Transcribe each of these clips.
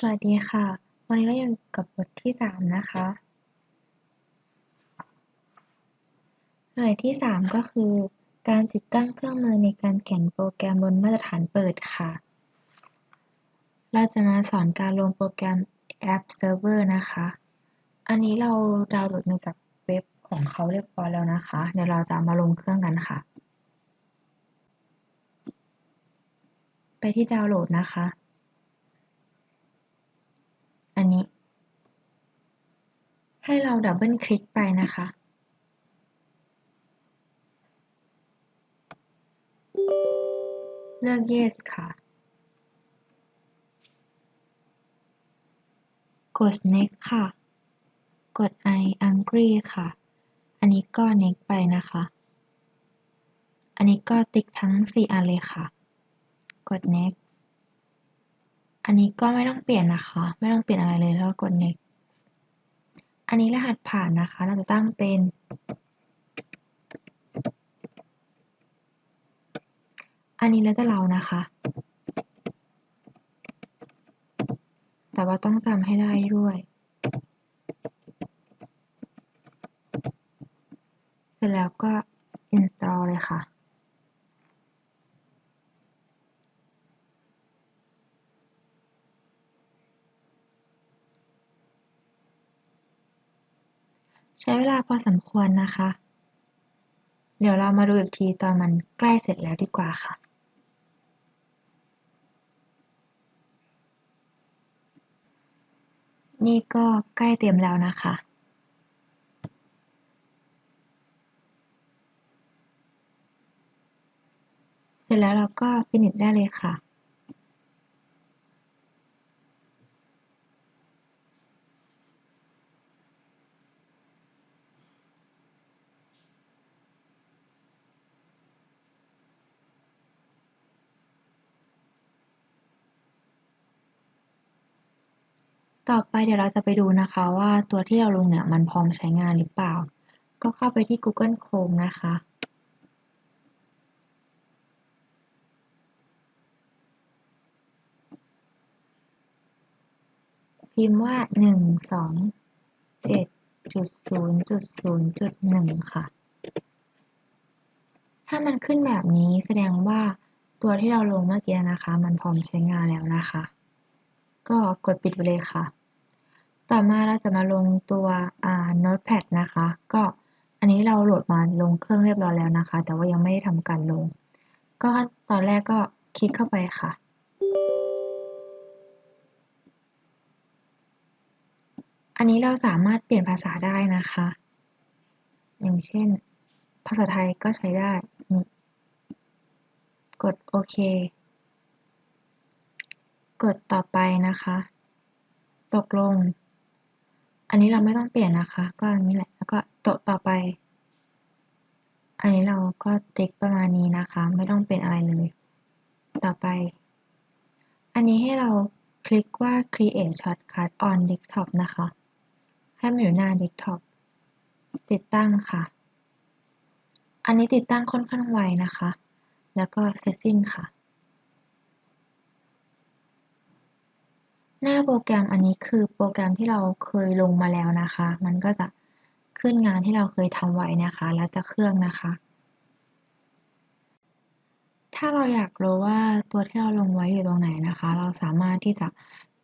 สวัสดีค่ะ วันนี้เราอยู่กับบทที่ 3 นะคะ หน่วยที่ 3 ก็คือ การติดตั้งเครื่องมือในการเขียนโปรแกรมบนมาตรฐานเปิดค่ะ เราจะมาสอนการลงโปรแกรม App Server นะคะ อันนี้เราดาวน์โหลดมาจากเว็บของเขาเรียบร้อยแล้วนะคะ เดี๋ยวเราจะมาลงเครื่องกันค่ะ ไปที่ดาวน์โหลดนะคะ อันนี้ ให้เรา ดับเบิลคลิกไปนะคะเลือก yes ค่ะ กด next ค่ะ กด I agree ค่ะ อันนี้ก็ next ไปนะคะ อันนี้ก็ติ๊กทั้ง 4 อันเลยค่ะ กด next อันนี้ก็ไม่ต้องเปลี่ยนนะคะ ไม่ต้องเปลี่ยนอะไรเลยแล้วกด next อันนี้รหัสผ่านนะคะ เราจะตั้งเป็น อันนี้แล้วแต่เรานะคะ แต่ว่าต้องจำให้ได้ด้วย เสร็จแล้วก็ install เลยค่ะ ใช้เวลาพอสมควรนะคะ เดี๋ยวเรามาดูอีกทีตอนมันใกล้เสร็จแล้วดีกว่าค่ะ นี่ก็ใกล้เต็มแล้วนะคะเสร็จแล้วเราก็ finish ได้เลยค่ะ ต่อไปเดี๋ยวเราจะไปดูนะคะว่าตัวที่เราลงเนี่ยมันพร้อมใช้งานหรือเปล่า ก็เข้าไปที่ Google Chrome นะคะ พิมพ์ว่า 1 2 7จุด0จุด0จุด1ค่ะ ถ้ามันขึ้นแบบนี้แสดงว่าตัวที่เราลงเมื่อกี้นะคะ มันพร้อมใช้งานแล้วนะคะ ก็กดปิดไปเลยค่ะ ต่อมาเราจะมาลงตัวอ่า Notepad นะคะ ก็อันนี้เราโหลดมาลงเครื่องเรียบร้อยแล้วนะคะ แต่ว่ายังไม่ได้ทำการลง ก็ตอนแรกก็คลิกเข้าไปค่ะอันนี้เราสามารถเปลี่ยนภาษาได้นะคะ อย่างเช่น ภาษาไทยก็ใช้ได้ กดโอเค กดต่อไปนะคะ ตกลง อันนี้เราไม่ต้องเปลี่ยนนะคะ ก็อันนี้แหละ แล้วก็โตะต่อไป อันนี้เราก็ติ๊กประมาณนี้นะคะ ไม่ต้องเป็นอะไรเลย ต่อไป อันนี้ให้เราคลิกว่า create shortcut on desktop นะคะ ให้มันอยู่หน้า desktop ติดตั้งค่ะ อันนี้ติดตั้งค่อนข้างไวนะคะ แล้วก็เสร็จสิ้นค่ะ หน้าโปรแกรมอันนี้คือโปรแกรมที่เราเคยลงมาแล้วนะคะ มันก็จะขึ้นงานที่เราเคยทำไว้นะคะ แล้วจะเครื่องนะคะ ถ้าเราอยากรู้ว่าตัวที่เราลงไว้อยู่ตรงไหนนะคะ เราสามารถที่จะ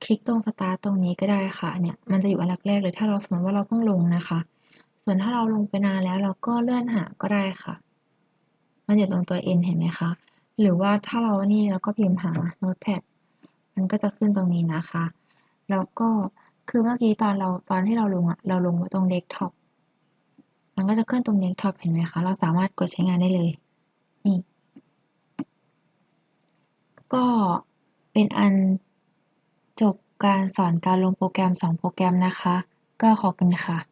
คลิกตรง start ตรงนี้ก็ได้ค่ะ เนี่ย มันจะอยู่อันแรกเลย ถ้าเราสมมติว่าเราเพิ่งลงนะคะ ส่วนถ้าเราลงไปนานแล้วเราก็เลื่อนหาก็ได้ค่ะ มันอยู่ตรงตัว N เห็นไหมคะ หรือว่าถ้าเรานี่เราก็พิมพ์หา Notepad มันก็จะขึ้นตรงนี้นะคะ แล้วก็คือเมื่อกี้ตอนเราตอนที่เราลงอะเราลงไว้ตรงเดสก์ท็อปมันก็จะขึ้นตรงเดสก์ท็อปเห็นไหมคะ เราสามารถกดใช้งานได้เลยนี่ก็เป็นอันจบการสอนการลงโปรแกรม 2 โปรแกรมนะคะ ก็ขอบคุณค่ะ